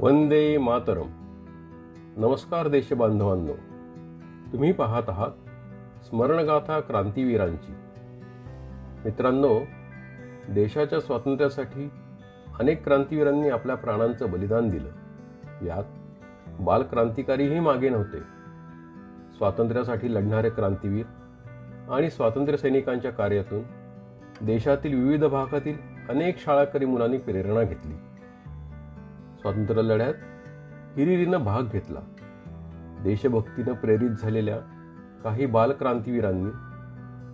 वंदे मातरम. नमस्कार देशबांधवांनो. तुम्ही पाहत आहात स्मरणगाथा क्रांतीवीरांची. मित्रांनो देशाच्या स्वातंत्र्यासाठी अनेक क्रांतीवीरांनी आपल्या प्राणांचं बलिदान दिलं. यात बालक्रांतिकारीही मागे नव्हते. स्वातंत्र्यासाठी लढणारे क्रांतीवीर आणि स्वातंत्र्य सैनिकांच्या कार्यातून देशातील विविध भागातील अनेक शाळाकरी मुलांनी प्रेरणा घेतली. स्वातंत्र्य लढ्यात हिरिरीनं भाग घेतला. देशभक्तीनं प्रेरित झालेल्या काही बालक्रांतीवीरांनी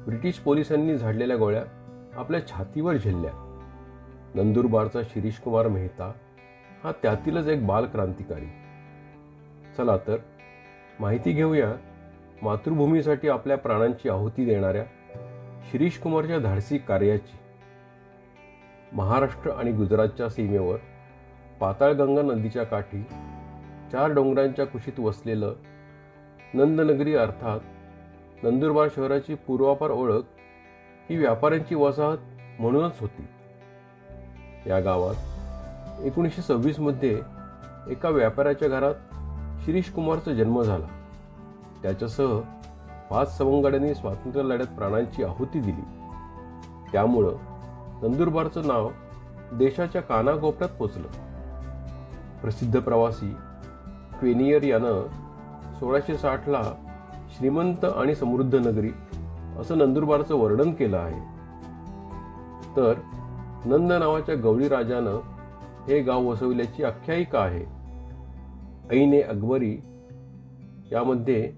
ब्रिटिश पोलिसांनी झाडलेल्या गोळ्या आपल्या छातीवर झेलल्या. नंदुरबारचा शिरीष कुमार मेहता हा त्यातीलच एक बालक्रांतिकारी. चला तर माहिती घेऊया मातृभूमीसाठी आपल्या प्राणांची आहुती देणाऱ्या शिरीष कुमारच्या धाडसी कार्याची. महाराष्ट्र आणि गुजरातच्या सीमेवर पाताळगंगा नदीच्या काठी चार डोंगरांच्या कुशीत वसलेलं नंदनगरी अर्थात नंदुरबार शहराची पूर्वापार ओळख ही व्यापाऱ्यांची वसाहत म्हणूनच होती. या गावात एकोणीसशे सव्वीसमध्ये एका व्यापाऱ्याच्या घरात शिरीष कुमारचा जन्म झाला. त्याच्यासह पाच सवंगड्यांनी स्वातंत्र्य लढ्यात प्राणांची आहुती दिली. त्यामुळं नंदुरबारचं नाव देशाच्या कानाकोपऱ्यात पोचलं. प्रसिद्ध प्रवासी क्वेनियर यानं सोळाशे साठला श्रीमंत आणि समृद्ध नगरी असं नंदुरबारचं वर्णन केलं आहे. तर नंद नावाच्या गवळी राजानं हे गाव वसविल्याची आख्यायिका आहे. ऐने अकबरी यामध्ये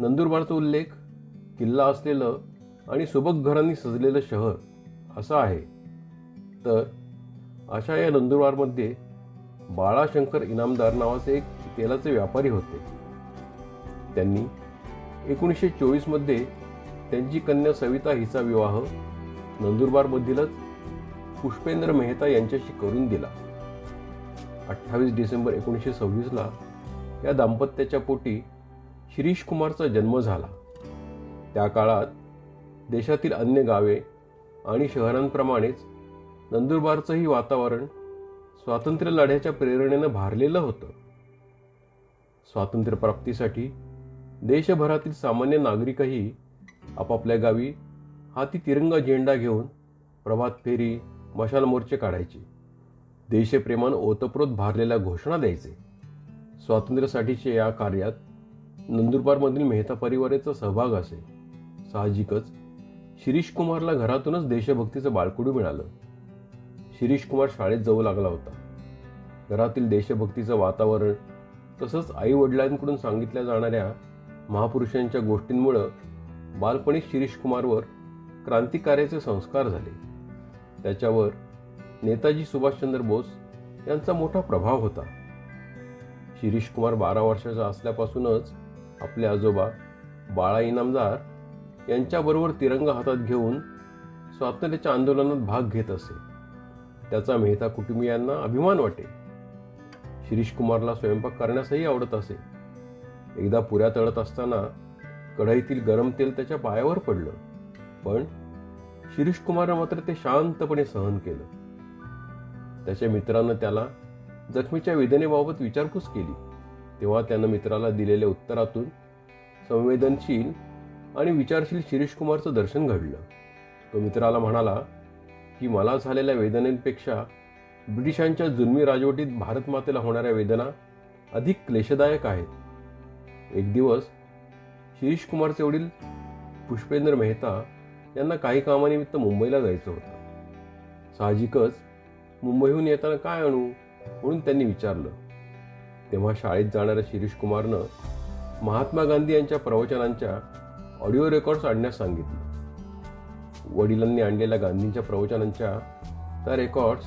नंदुरबारचा उल्लेख किल्ला असलेलं आणि सुबक घरांनी सजलेलं शहर असं आहे. तर अशा या नंदुरबारमध्ये बाळाशंकर इनामदार नावाचे एक तेलाचे व्यापारी होते. त्यांनी एकोणीसशे चोवीसमध्ये त्यांची कन्या सविता हिचा विवाह नंदुरबारमधीलच पुष्पेंद्र मेहता यांच्याशी करून दिला. अठ्ठावीस डिसेंबर एकोणीसशे सव्वीसला या दाम्पत्याच्या पोटी शिरीष कुमारचा जन्म झाला. त्या काळात देशातील अन्य गावे आणि शहरांप्रमाणेच नंदुरबारचंही वातावरण स्वातंत्र्य लढ्याच्या प्रेरणेनं भारलेलं होतं. स्वातंत्र्यप्राप्तीसाठी देशभरातील सामान्य नागरिकही आपापल्या गावी हाती तिरंगा झेंडा घेऊन प्रभात फेरी मशाल मोर्चे काढायचे. देशप्रेमानं ओतप्रोत भारलेल्या घोषणा द्यायचे. स्वातंत्र्यासाठीच्या या कार्यात नंदुरबारमधील मेहता परिवाराचा सहभाग असे. साहजिकच शिरीष कुमारला घरातूनच देशभक्तीचं बाळकुडू मिळालं. शिरीष कुमार शाळेत जाऊ लागला होता. घरातील देशभक्तीचं वातावरण तसंच आई वडिलांकडून सांगितल्या जाणाऱ्या महापुरुषांच्या गोष्टींमुळं बालपणी शिरीष कुमारवर क्रांतिकार्याचे संस्कार झाले. त्याच्यावर नेताजी सुभाषचंद्र बोस यांचा मोठा प्रभाव होता. शिरीष कुमार बारा वर्षाचा असल्यापासूनच आपले आजोबा बाळा इनामदार यांच्याबरोबर तिरंगा हातात घेऊन स्वातंत्र्याच्या आंदोलनात भाग घेत असे. त्याचा मेहता कुटुंबियांना अभिमान वाटे. शिरीष कुमारला स्वयंपाक करण्यासही आवडत असे. एकदा पुऱ्या तळत असताना कढईतील गरम तेल त्याच्या पायावर पडलं. पण शिरीष कुमारनं मात्र ते शांतपणे सहन केलं. त्याच्या मित्रानं त्याला जखमीच्या वेदनेबाबत विचारपूस केली. तेव्हा त्यानं मित्राला दिलेल्या उत्तरातून संवेदनशील आणि विचारशील शिरीष कुमारचं दर्शन घडलं. तो मित्राला म्हणाला की मला झालेल्या वेदनेपेक्षा ब्रिटिशांच्या जुन्मी राजवटीत भारतमातेला होणाऱ्या वेदना अधिक क्लेशदायक आहेत. एक दिवस शिरीष कुमारचे वडील पुष्पेंद्र मेहता यांना काही कामानिमित्त मुंबईला जायचं होतं. साहजिकच मुंबईहून येताना काय आणू म्हणून त्यांनी विचारलं. तेव्हा शाळेत जाणाऱ्या शिरीष कुमारनं महात्मा गांधी यांच्या प्रवचनांच्या ऑडिओ रेकॉर्ड्स आणण्यास सांगितलं. वडिलांनी आणलेल्या गांधींच्या प्रवचनांच्या त्या रेकॉर्ड्स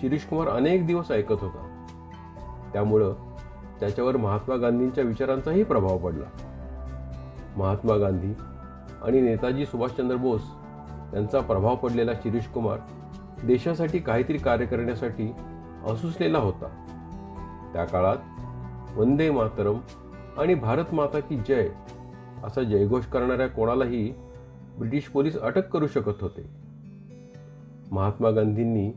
शिरीष कुमार अनेक दिवस ऐकत होता. त्यामुळं त्याच्यावर महात्मा गांधींच्या विचारांचाही प्रभाव पडला. महात्मा गांधी आणि नेताजी सुभाषचंद्र बोस यांचा प्रभाव पडलेला शिरीष कुमार देशासाठी काहीतरी कार्य करण्यासाठी असुसलेला होता. त्या काळात वंदे मातरम आणि भारत माता की जय असा जयघोष करणाऱ्या कोणालाही ब्रिटिश पोलीस अटक करू शकत होते. महात्मा गांधींनी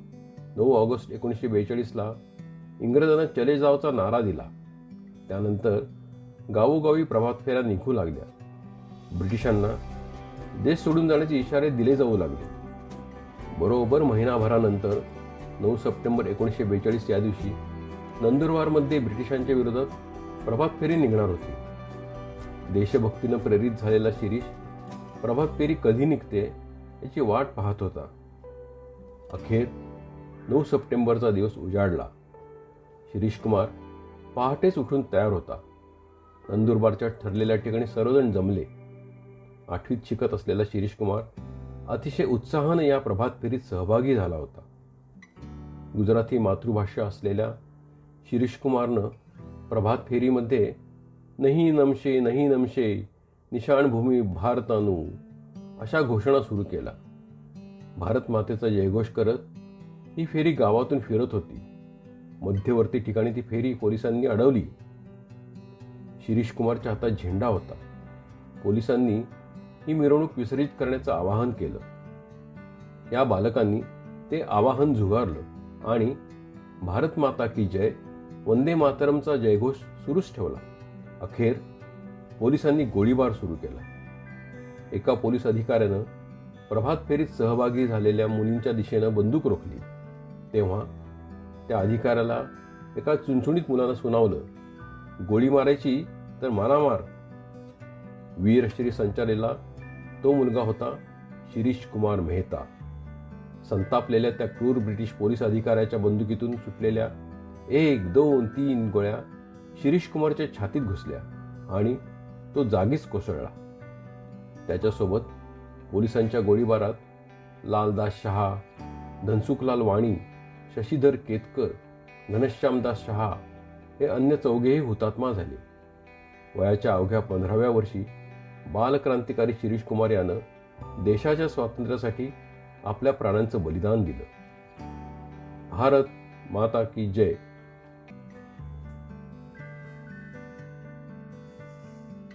नऊ ऑगस्ट एकोणीसशे बेचाळीसला इंग्रजांना चले जावचा नारा दिला. त्यानंतर गावोगावी प्रभात फेऱ्या निघू लागल्या. ब्रिटिशांना देश सोडून जाण्याचे इशारे दिले जाऊ लागले. बरोबर महिनाभरानंतर नऊ सप्टेंबर एकोणीसशे बेचाळीस या दिवशी नंदुरबारमध्ये ब्रिटिशांच्या विरोधात प्रभात फेरी निघणार होती. देशभक्तीनं प्रेरित झालेला शिरीष प्रभात फेरी कधी निघते याची वाट पाहत होता. अखेर नऊ सप्टेंबरचा दिवस उजाडला. शिरीष कुमार पहाटेच उठून तयार होता. नंदुरबारच्या ठरलेल्या ठिकाणी सर्वजण जमले. आठवीत शिकत असलेला शिरीष कुमार अतिशय उत्साहानं या प्रभात फेरीत सहभागी झाला होता. गुजराती मातृभाषा असलेल्या शिरीष कुमारनं प्रभात फेरीमध्ये नाही नमशे नहीं नमशे निशाणभूमी भारतानू अशा घोषणा सुरू केला भारत मातेचा जयघोष करत ही फेरी गावातून फिरत होती. मध्यवर्ती ठिकाणी ती फेरी पोलिसांनी अडवली. शिरीष कुमारच्या हातात झेंडा होता. पोलिसांनी ही मिरवणूक विसर्जित करण्याचं आवाहन केलं. या बालकांनी ते आवाहन झुगारलं आणि भारत माता की जय वंदे मातरमचा जयघोष सुरूच ठेवला. अखेर पोलिसांनी गोळीबार सुरू केला. एका पोलीस अधिकाऱ्यानं प्रभात फेरीत सहभागी झालेल्या मुलींच्या दिशेनं बंदूक रोखली. तेव्हा त्या अधिकाऱ्याला एका चुणचुणीत मुलानं सुनावलं. गोळी मारायची तर मारामार. वीरश्री संचालेला तो मुलगा होता शिरीष कुमार मेहता. संतापलेल्या त्या क्रूर ब्रिटिश पोलीस अधिकाऱ्याच्या बंदुकीतून सुटलेल्या एक दोन तीन गोळ्या शिरीष कुमारच्या छातीत घुसल्या आणि तो जागीच कोसळला. त्याच्यासोबत पोलिसांच्या गोळीबारात लालदास शहा धनसुखलाल वाणी शशीधर केतकर घनश्यामदास शहा हे अन्य चौघेही हुतात्मा झाले. वयाच्या अवघ्या पंधराव्या वर्षी बालक्रांतिकारी शिरीष कुमार यानं देशाच्या स्वातंत्र्यासाठी आपल्या प्राणांचं बलिदान दिलं. भारत माता की जय.